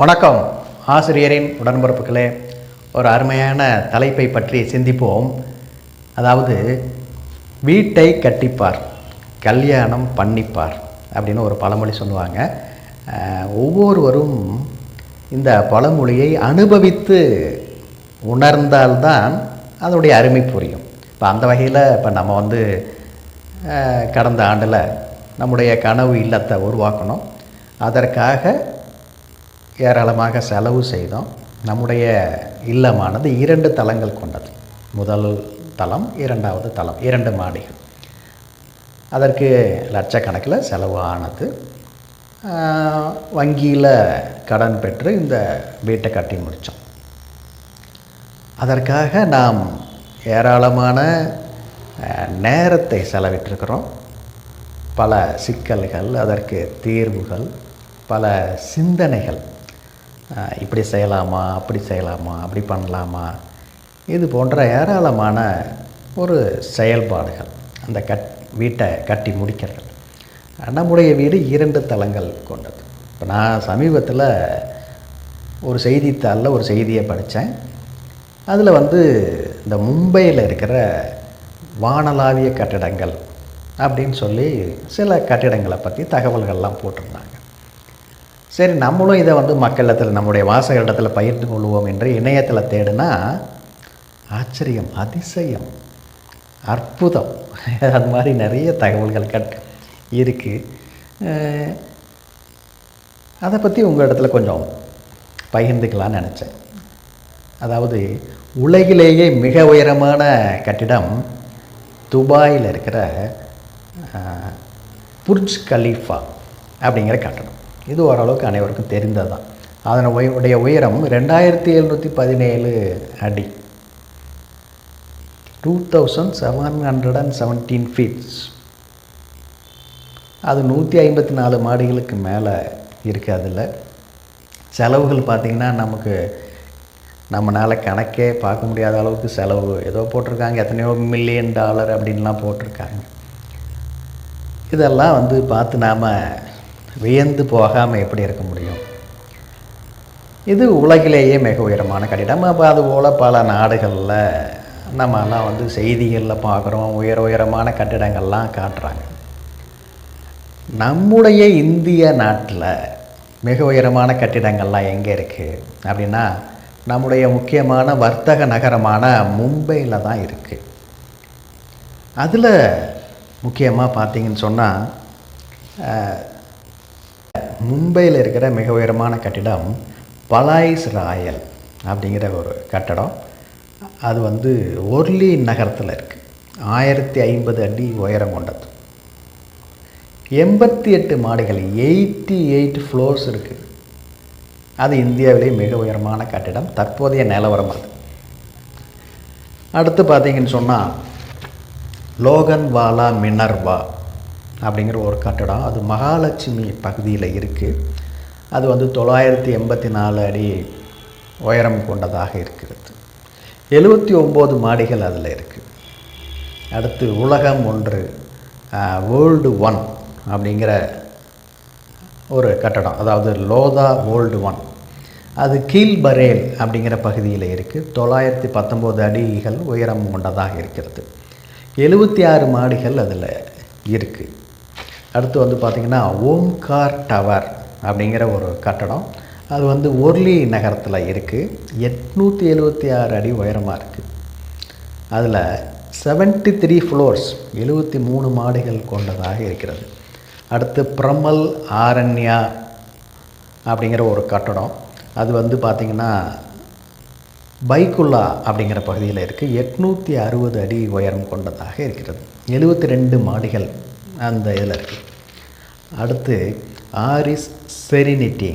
வணக்கம் ஆசிரியரின் உடன்பிறப்புகளே ஒரு அருமையான தலைப்பை பற்றி சிந்திப்போம். அதாவது வீட்டை கட்டிப்பார் கல்யாணம் பண்ணிப்பார் அப்படின்னு ஒரு பழமொழி சொல்லுவாங்க. ஒவ்வொருவரும் இந்த பழமொழியை அனுபவித்து உணர்ந்தால்தான் அதனுடைய அருமை புரியும். இப்போ அந்த வகையில் இப்போ நம்ம வந்து கடந்த ஆண்டில் நம்முடைய கனவு இல்லத்தை உருவாக்கணும். அதற்காக ஏராளமாக செலவு செய்தோம். நம்முடைய இல்லமானது இரண்டு தளங்கள் கொண்டது. முதல் தளம் இரண்டாவது தளம் இரண்டு மாடிகள். அதற்கு லட்சக்கணக்கில் செலவு ஆனது வங்கியில் கடன் பெற்று இந்த வீட்டை கட்டி முடித்தோம். அதற்காக நாம் ஏராளமான நேரத்தை செலவிட்டிருக்கிறோம். பல சிக்கல்கள் அதற்கு தீர்வுகள் பல சிந்தனைகள் இப்படி செய்யலாமா அப்படி செய்யலாமா அப்படி பண்ணலாமா? இது போன்ற ஏராளமான ஒரு செயல்பாடுகள் அந்த கட் வீட்டை கட்டி முடிக்கிறது. நம்முடைய வீடு இரண்டு தளங்கள் கொண்டது. இப்போ நான் சமீபத்தில் ஒரு செய்தித்தாளில் ஒரு செய்தியை படித்தேன். அதில் வந்து இந்த மும்பையில் இருக்கிற வானலாவிய கட்டிடங்கள் அப்படின்னு சொல்லி சில கட்டிடங்களை பற்றி தகவல்கள்லாம் போட்டிருந்தாங்க. சரி நம்மளும் இதை வந்து மக்களிடத்தில் நம்முடைய வாசகரிடத்தில் பகிர்ந்து கொள்வோம் என்று இணையத்தில் தேடினா ஆச்சரியம் அதிசயம் அற்புதம். அது மாதிரி நிறைய தகவல்கள் கட் இருக்குது அதை பற்றி உங்கள் இடத்துல கொஞ்சம் பகிர்ந்துக்கலாம்னு நினச்சேன். அதாவது உலகிலேயே மிக உயரமான கட்டிடம் துபாயில் இருக்கிற புர்ஜ் கலீஃபா அப்படிங்கிற கட்டணம் இது ஓரளவுக்கு அனைவருக்கும் தெரிந்தது தான் அதன் உடைய உயரம் ரெண்டாயிரத்தி எழுநூற்றி பதினேழு அடி. Two thousand seven hundred and seventeen feets அது நூற்றி ஐம்பத்தி நாலு மாடிகளுக்கு மேலே இருக்குது அதில். செலவுகள் பார்த்திங்கன்னா நமக்கு நம்மளால் கணக்கே பார்க்க முடியாத அளவுக்கு செலவு. ஏதோ போட்டிருக்காங்க எத்தனையோ மில்லியன் டாலர் அப்படின்லாம் போட்டிருக்காங்க. இதெல்லாம் வந்து பார்த்து நாம் வியந்து போகாமல் எப்படி இருக்க முடியும்? இது உலகிலேயே மிக உயரமான கட்டிடம். அப்போ அதுபோல் பல நாடுகளில் நம்மலாம் வந்து செய்திகளில் பார்க்குறோம். உயர உயரமான கட்டிடங்கள்லாம் காட்டுறாங்க. நம்முடைய இந்திய நாட்டில் மிக உயரமான கட்டிடங்கள்லாம் எங்கே இருக்குது அப்படின்னா நம்முடைய முக்கியமான வர்த்தக நகரமான மும்பையில் தான் இருக்குது அதில் முக்கியமாக பார்த்தீங்கன்னு சொன்னால் மும்பையில் இருக்கிற மிக உயரமான கட்டிடம் பலாய்ஸ் ராயல் அப்படிங்கிற ஒரு கட்டடம். அது வந்து ஒர்லி நகரத்தில் இருக்குது ஆயிரத்தி ஐம்பது அடி உயரம் கொண்டது. எண்பத்தி எட்டு மாடிகள் எயிட்டி எயிட் ஃப்ளோர்ஸ் இருக்குது அது இந்தியாவிலே மிக உயரமான கட்டிடம். தற்போதைய நிலவரம் அது. அடுத்து பார்த்தீங்கன்னு சொன்னால் லோகன்வாலா மினர்வா. அப்படிங்கிற ஒரு கட்டடம். அது மகாலட்சுமி பகுதியில் இருக்குது அது வந்து தொள்ளாயிரத்தி எண்பத்தி நாலு அடி உயரம் கொண்டதாக இருக்கிறது. எழுபத்தி ஒம்பது மாடிகள் அதில் இருக்குது அடுத்து உலகம் ஒன்று வேர்ல்டு ஒன் அப்படிங்கிற ஒரு கட்டடம். அதாவது லோதா வேர்ல்டு ஒன். அது கீழ்பரேல் அப்படிங்கிற பகுதியில் இருக்குது தொள்ளாயிரத்தி பத்தொம்போது அடிகள் உயரம் கொண்டதாக இருக்கிறது. எழுபத்தி ஆறு மாடிகள் அதில் இருக்குது அடுத்து வந்து பார்த்திங்கன்னா ஓம்கார் டவர் அப்படிங்கிற ஒரு கட்டடம். அது வந்து ஒர்லி நகரத்தில் இருக்குது எட்நூற்றி எழுபத்தி ஆறு அடி உயரமாக இருக்குது அதில் 73 த்ரீ ஃப்ளோர்ஸ் எழுபத்தி மூணு மாடிகள் கொண்டதாக இருக்கிறது. அடுத்து பிரமல் ஆரண்யா அப்படிங்கிற ஒரு கட்டடம். அது வந்து பார்த்திங்கன்னா பைக்குல்லா அப்படிங்கிற பகுதியில் இருக்குது எட்நூற்றி அறுபது அடி உயரம் கொண்டதாக இருக்கிறது. எழுபத்தி ரெண்டு மாடிகள் அந்த இதில் இருக்குது அடுத்து ஆரிஸ் செரினிட்டி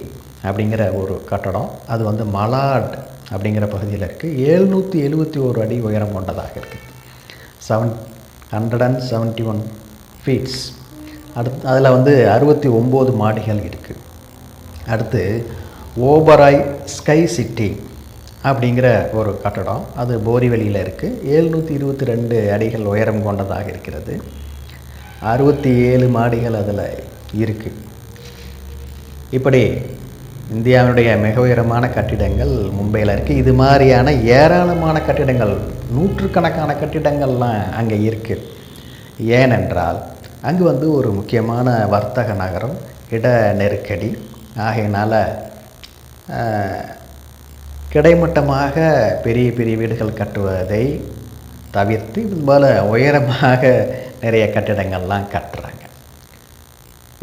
அப்படிங்கிற ஒரு கட்டடம். அது வந்து மலாட் அப்படிங்கிற பகுதியில் இருக்குது எழுநூற்றி எழுபத்தி ஒரு அடி உயரம் கொண்டதாக இருக்குது seven hundred and seventy one feets அடுத்து அதில் வந்து அறுபத்தி ஒம்பது மாடிகள் இருக்குது அடுத்து ஓபராய் ஸ்கை சிட்டி அப்படிங்கிற ஒரு கட்டடம். அது போரிவெளியில் இருக்குது எழுநூற்றி இருபத்தி ரெண்டு அடிகள் உயரம் கொண்டதாக இருக்கிறது. அறுபத்தி ஏழு மாடிகள் அதில் இருக்குது இப்படி இந்தியாவினுடைய மிக உயரமான கட்டிடங்கள் மும்பையில் இருக்குது இது மாதிரியான ஏராளமான கட்டிடங்கள் நூற்றுக்கணக்கான கட்டிடங்கள்லாம் அங்கே இருக்குது ஏனென்றால் அங்கு வந்து ஒரு முக்கியமான வர்த்தக நகரம் இட நெருக்கடி. ஆகையினால் கிடைமட்டமாக பெரிய பெரிய வீடுகள் கட்டுவதை தவிர்த்து இது போல் உயரமாக நிறைய கட்டிடங்கள்லாம் கட்டுறாங்க.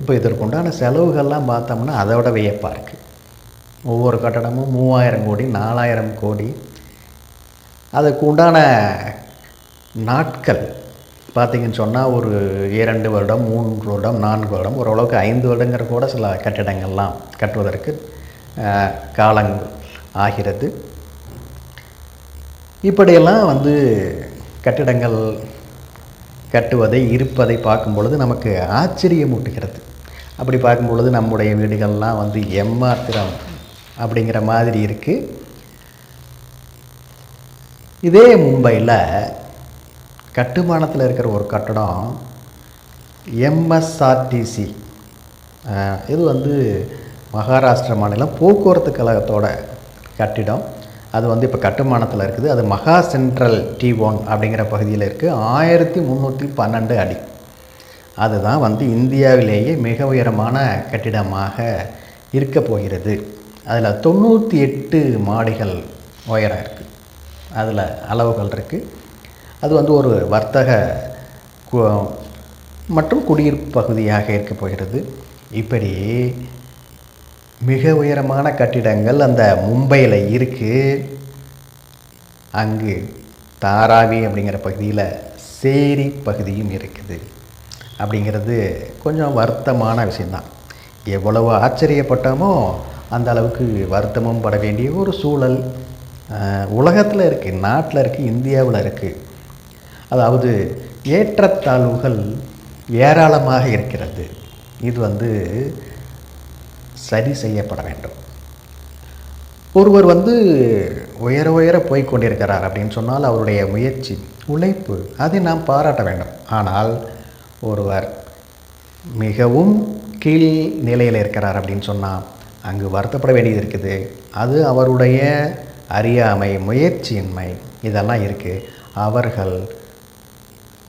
இப்போ இதற்குண்டான செலவுகள்லாம் பார்த்தோம்னா அதை விட வியப்பாக இருக்குது ஒவ்வொரு கட்டடமும் மூவாயிரம் கோடி நாலாயிரம் கோடி. அதுக்கு உண்டான நாட்கள் பார்த்திங்கன்னு சொன்னால் ஒரு இரண்டு வருடம் மூன்று வருடம் நான்கு வருடம் ஓரளவுக்கு ஐந்து வருடங்கிற கூட சில கட்டிடங்கள்லாம் கட்டுவதற்கு காலங்கள் ஆகிறது. இப்படியெல்லாம் வந்து கட்டிடங்கள் கட்டுவதை இருப்பதை பார்க்கும் பொழுது நமக்கு ஆச்சரியமூட்டுகிறது. அப்படி பார்க்கும் பொழுது நம்முடைய வீடுகள்லாம் வந்து எம்மாத்திரம் அப்படிங்கிற மாதிரி இருக்குது இதே மும்பையில் கட்டுமானத்தில் இருக்கிற ஒரு கட்டடம் எம்எஸ்ஆர்டிசி. இது வந்து மகாராஷ்டிரா மாநிலம் போக்குவரத்து கழகத்தோட கட்டிடம். அது வந்து இப்போ கட்டுமானத்தில் இருக்குது. அது மகா சென்ட்ரல் டி ஒன் அப்படிங்கிற பகுதியில் இருக்குது ஆயிரத்தி முந்நூற்றி பன்னெண்டு அடி. அதுதான் வந்து இந்தியாவிலேயே மிக உயரமான கட்டிடமாக இருக்க போகிறது. அதில் தொண்ணூற்றி எட்டு மாடிகள் உயரம் இருக்குது அதில் அளவுகள் இருக்குது அது வந்து ஒரு வர்த்தக மற்றும் குடியிருப்பு பகுதியாக இருக்க போகிறது. இப்படி மிக உயரமான கட்டிடங்கள் அந்த மும்பையில் இருக்குது அங்கு தாராவி அப்படிங்கிற பகுதியில் சேரி பகுதியும் இருக்குது. அப்படிங்கிறது கொஞ்சம் வருத்தமான விஷயந்தான் எவ்வளவு ஆச்சரியப்பட்டோமோ அந்த அளவுக்கு வருத்தமும் பட வேண்டிய ஒரு சூழல் உலகத்தில் இருக்குது நாட்டில் இருக்குது இந்தியாவில் இருக்குது அதாவது ஏற்றத்தாழ்வுகள் ஏராளமாக இருக்கிறது. இது வந்து சரி செய்யப்பட வேண்டும். ஒருவர் வந்து உயர உயர போய் கொண்டிருக்கிறார் அப்படின்னு சொன்னால் அவருடைய முயற்சி உழைப்பு அதை நாம் பாராட்ட வேண்டும். ஆனால் ஒருவர் மிகவும் கீழ் நிலையில் இருக்கிறார் அப்படின்னு சொன்னால் அங்கு வருத்தப்பட வேண்டியது இருக்குது. அது அவருடைய அறியாமை முயற்சியின்மை இதெல்லாம் இருக்குது அவர்கள்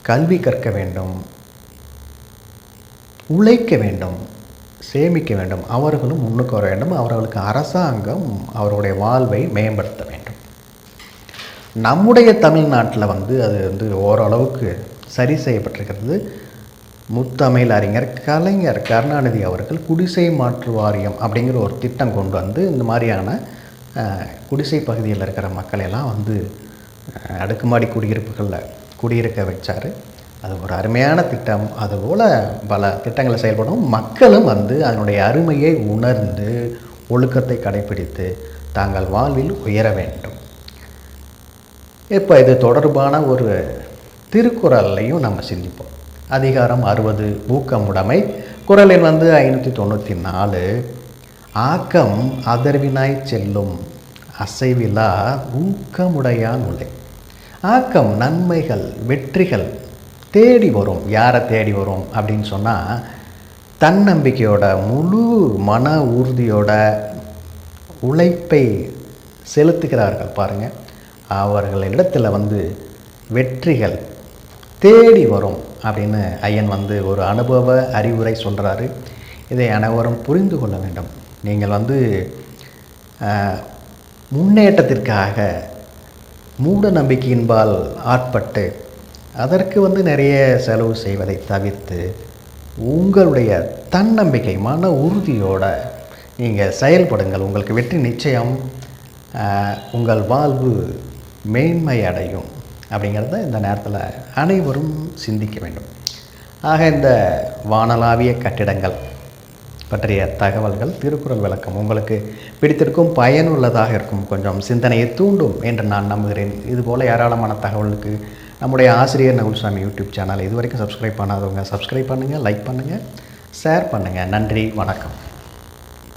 கல்வி கற்க வேண்டும் உழைக்க வேண்டும். சேமிக்க வேண்டும். அவர்களும் முன்னுக்கு வர வேண்டும். அவர்களுக்கு அரசாங்கம் அவருடைய வாழ்வை மேம்படுத்த வேண்டும். நம்முடைய தமிழ்நாட்டில் வந்து அது வந்து ஓரளவுக்கு சரி செய்யப்பட்டிருக்கிறது. முத்தமிழ் அறிஞர் கலைஞர் கருணாநிதி அவர்கள் குடிசை மாற்று வாரியம் அப்படிங்கிற ஒரு திட்டம் கொண்டு வந்து இந்த மாதிரியான குடிசை பகுதியில் இருக்கிற மக்களையெல்லாம் வந்து அடுக்குமாடி குடியிருப்புகளில் குடியிருக்க வச்சார். அது ஒரு அருமையான திட்டம். அதுபோல் பல திட்டங்களை செயல்படும் மக்களும் வந்து அதனுடைய அருமையை உணர்ந்து ஒழுக்கத்தை கடைபிடித்து தாங்கள் வாழ்வில் உயர வேண்டும். இப்போ இது தொடர்பான ஒரு திருக்குறளையும் நம்ம சிந்திப்போம். அதிகாரம் அறுபது ஊக்கமுடைமை. குரலின் வந்து ஐநூற்றி தொண்ணூற்றி நாலு ஆக்கம் அதர்வினாய் செல்லும் அசைவிலா ஊக்கமுடையான் உலை ஆக்கம் நன்மைகள் வெற்றிகள் தேடி வரும் யாரை தேடி வரும் அப்படின்னு சொன்னால் தன்னம்பிக்கையோட முழு மன உறுதியோட உழைப்பை செலுத்துகிறார்கள் பாருங்கள் அவர்களிடத்தில் வந்து வெற்றிகள் தேடி வரும் அப்படின்னு ஐயன் வந்து ஒரு அனுபவ அறிவுரை சொல்கிறாரு இதை அனைவரும் புரிந்து கொள்ள வேண்டும். நீங்கள் வந்து முன்னேற்றத்திற்காக மூட நம்பிக்கையின்பால் ஆட்பட்டு அதற்கு வந்து நிறைய செலவு செய்வதை தவிர்த்து உங்களுடைய தன்னம்பிக்கை மன உறுதியோடு நீங்கள் செயல்படுங்கள். உங்களுக்கு வெற்றி நிச்சயம் உங்கள் வாழ்வு மேன்மை அடையும் அப்படிங்கிறத இந்த நேரத்தில் அனைவரும் சிந்திக்க வேண்டும். ஆக இந்த வானலாவிய கட்டிடங்கள் பற்றிய தகவல்கள் திருக்குறள் விளக்கம் உங்களுக்கு பிடித்திருக்கும் பயனுள்ளதாக இருக்கும். கொஞ்சம் சிந்தனையை தூண்டும் என்று நான் நம்புகிறேன். இதுபோல் ஏராளமான தகவலுக்கு நம்முடைய ஆசிரியர் நகுல்சாமி யூடியூப் சேனல் இது வரைக்கும் சப்ஸ்கிரைப் பண்ணாதவங்க சப்ஸ்கிரைப் பண்ணுங்கள் லைக் பண்ணுங்கள் ஷேர் பண்ணுங்கள் நன்றி வணக்கம்.